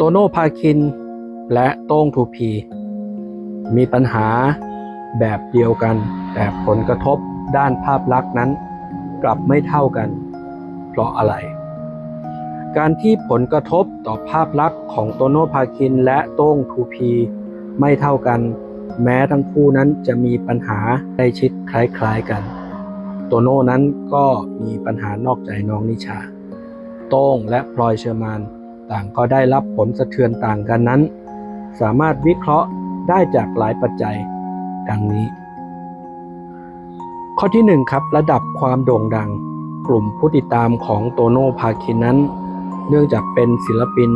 โตโน่พาคิน และโต้งทูพี มีปัญหาแบบเดียวกัน แต่ผลกระทบด้านภาพลักษณ์นั้น กลับไม่เท่ากัน เพราะอะไร การที่ผลกระทบต่อภาพลักษณ์ของโตโน่พาคินและโต้งทูพี ไม่เท่ากัน แม้ทั้งคู่นั้นจะมีปัญหาใกล้ชิดคล้ายๆกันโตโน่นั้นก็มีปัญหานอกใจน้องนิชา โต้งและพลอยเชอร์มาน ต่างก็ได้รับผลสะเทือนต่างกันนั้น สามารถวิเคราะห์ได้จากหลายปัจจัย ดังนี้ ข้อที่ 1 ครับ ระดับความโด่งดัง กลุ่มผู้ติดตามของโตโน่พาคินนั้น เนื่องจากเป็นศิลปิน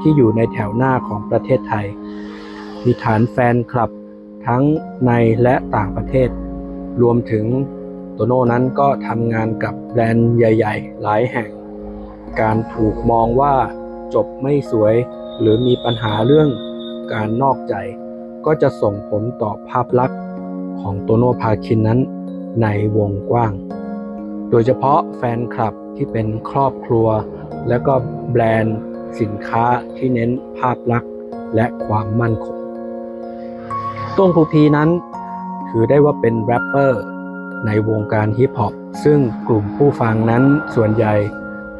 ที่อยู่ในแถวหน้าของประเทศไทย มีฐานแฟนคลับทั้งในและต่างประเทศ รวมถึงโตโน่นั้นก็ทำงานกับแบรนด์ใหญ่ ๆ หลายแห่ง การถูกมองว่า จบไม่สวย หรือมีปัญหาเรื่องการนอกใจ ก็จะส่งผลต่อภาพลักษณ์ของโตโน่พาคินนั้นในวงกว้าง โดยเฉพาะแฟนคลับที่เป็นครอบครัว และก็แบรนด์สินค้าที่เน้นภาพลักษณ์และความมั่นคงต้งภูพีนั้น ถือได้ว่าเป็นแรปเปอร์ในวงการฮิปฮอปซึ่งกลุ่มผู้ฟังนั้นส่วนใหญ่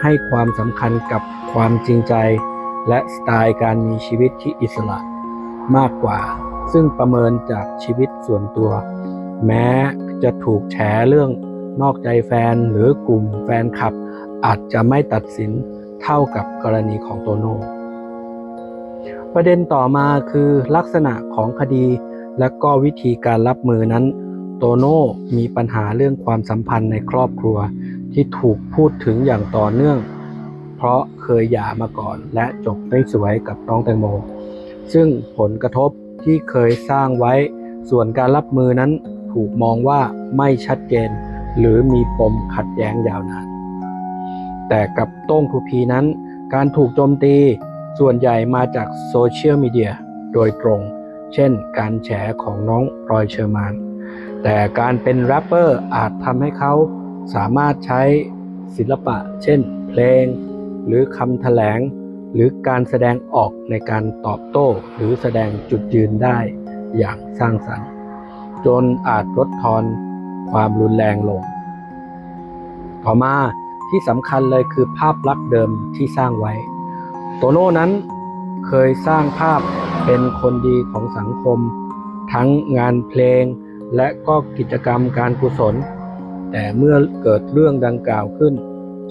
ให้ความสำคัญกับความจริงใจ และสไตล์การมีชีวิตที่อิสระมากกว่า ซึ่งประเมินจากชีวิตส่วนตัว แม้จะถูกแฉเรื่องนอกใจแฟนหรือกลุ่มแฟนคลับ อาจจะไม่ตัดสินเท่ากับกรณีของโตโน่ประเด็นต่อมาคือลักษณะของคดีและก็วิธีการรับมือนั้น โตโน่มีปัญหาเรื่องความสัมพันธ์ในครอบครัว ที่ถูกพูดถึงอย่างต่อเนื่อง เพราะเคยหย่ามาก่อน และจบไม่สวยกับน้องแตงโม ซึ่งผลกระทบที่เคยสร้างไว้ ส่วนการรับมือนั้นถูกมองว่าไม่ชัดเจน หรือมีปมขัดแย้งยาวนาน แต่กับโต้งทูพีนั้น การถูกโจมตีส่วนใหญ่มาจากโซเชียลมีเดียโดยตรง เช่นการแฉของน้องรอยเชอร์มาน แต่การเป็นแรปเปอร์อาจทำให้เขาสามารถใช้ศิลปะ เช่น เพลง หรือคำแถลง หรือการแสดงออกในการตอบโต้ หรือแสดงจุดยืนได้อย่างสร้างสรรค์ จนอาจลดทอนความรุนแรงลง ต่อมาที่สำคัญเลยคือภาพลักษณ์เดิมที่สร้างไว้ โตโน่นั้นเคยสร้างภาพเป็นคนดีของสังคม ทั้งงานเพลง และก็กิจกรรมการกุศล แต่เมื่อเกิดเรื่องดังกล่าวขึ้น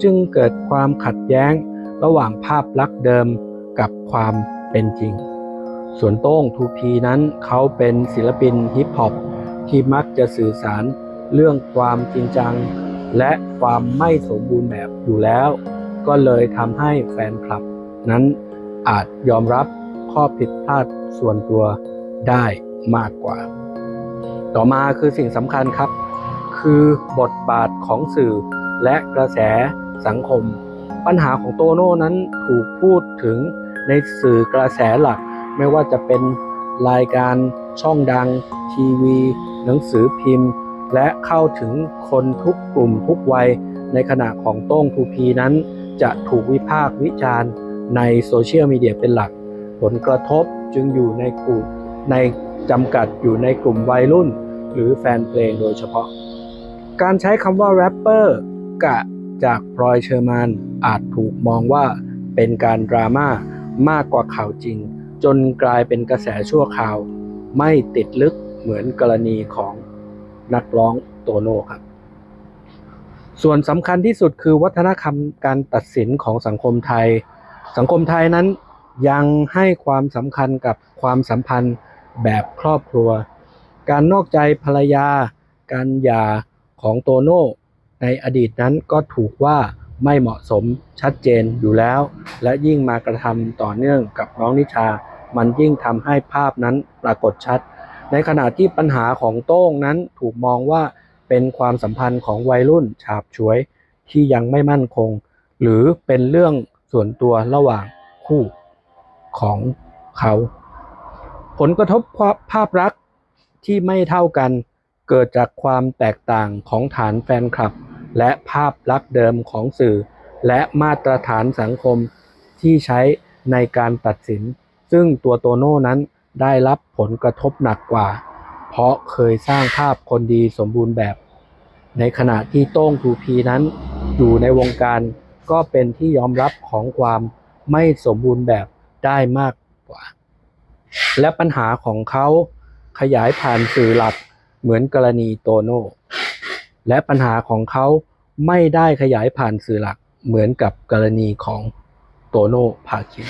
จึงเกิดความขัดแย้งระหว่างภาพลักษณ์เดิมกับความเป็นจริง ส่วนโต้งทูพีนั้นเขาเป็นศิลปินฮิปฮอปที่มักจะสื่อสารเรื่องความจริงจัง และความไม่สมบูรณ์แบบอยู่แล้ว ก็เลยทำให้แฟนคลับ นั้นอาจยอมรับข้อผิดพลาดส่วนตัวได้มากกว่า ต่อมาคือสิ่งสำคัญครับ คือบทบาทของสื่อและกระแสสังคม ปัญหาของโตโน่นั้นถูกพูดถึงในสื่อกระแสหลัก ไม่ว่าจะเป็นรายการช่องดัง ทีวี หนังสือพิมพ์ และเข้าถึงคนทุกกลุ่มทุกวัย ในขณะของโต้งทูพีนั้น จะถูกวิพากษ์วิจารณ์ในโซเชียลมีเดียเป็นหลัก ผลกระทบจึงอยู่ในกลุ่มในจำกัดอยู่ในกลุ่มวัยรุ่น หรือแฟนเพลงโดยเฉพาะ การใช้คำว่าแรปเปอร์กะจากพลอยเชอร์มานอาจถูกมองว่าเป็นการดราม่ามากกว่าข่าวจริง จนกลายเป็นกระแสชั่วคราว ไม่ติดลึกเหมือนกรณีของนักร้องโตโน่ครับ ส่วนสำคัญที่สุดคือวัฒนธรรมการตัดสินของสังคมไทย สังคมไทยนั้นยังให้ความสำคัญกับความสัมพันธ์แบบครอบครัว การนอกใจภรรยา การหย่าของโตโน่ในอดีตนั้นก็ถูกว่าไม่เหมาะสมชัดเจนอยู่แล้ว และยิ่งมากระทำต่อเนื่องกับน้องนิชา มันยิ่งทำให้ภาพนั้นปรากฏชัด ในขณะที่ปัญหาของโต้งนั้นถูกมองว่าเป็นความสัมพันธ์ของวัยรุ่นฉาบฉวย ที่ยังไม่มั่นคง หรือเป็นเรื่องส่วนตัวระหว่างคู่ของเขา ผลกระทบภาพลักษณ์ ที่ไม่เท่ากัน เกิดจากความแตกต่างของฐานแฟนคลับ และภาพลักษณ์เดิมของสื่อ และมาตรฐานสังคมที่ใช้ในการตัดสิน ซึ่งตัวโตโน่นั้นได้รับผลกระทบหนักกว่า เพราะเคยสร้างภาพคนดีสมบูรณ์แบบ ในขณะที่โต้งทูพีนั้น อยู่ในวงการก็เป็นที่ยอมรับของความไม่สมบูรณ์แบบได้มากกว่า และปัญหาของเขา ขยายผ่านสื่อหลักเหมือนกรณีโตโน่และปัญหาของเขาไม่ได้ขยายผ่านสื่อหลักเหมือนกับกรณีของโตโน่พาคิน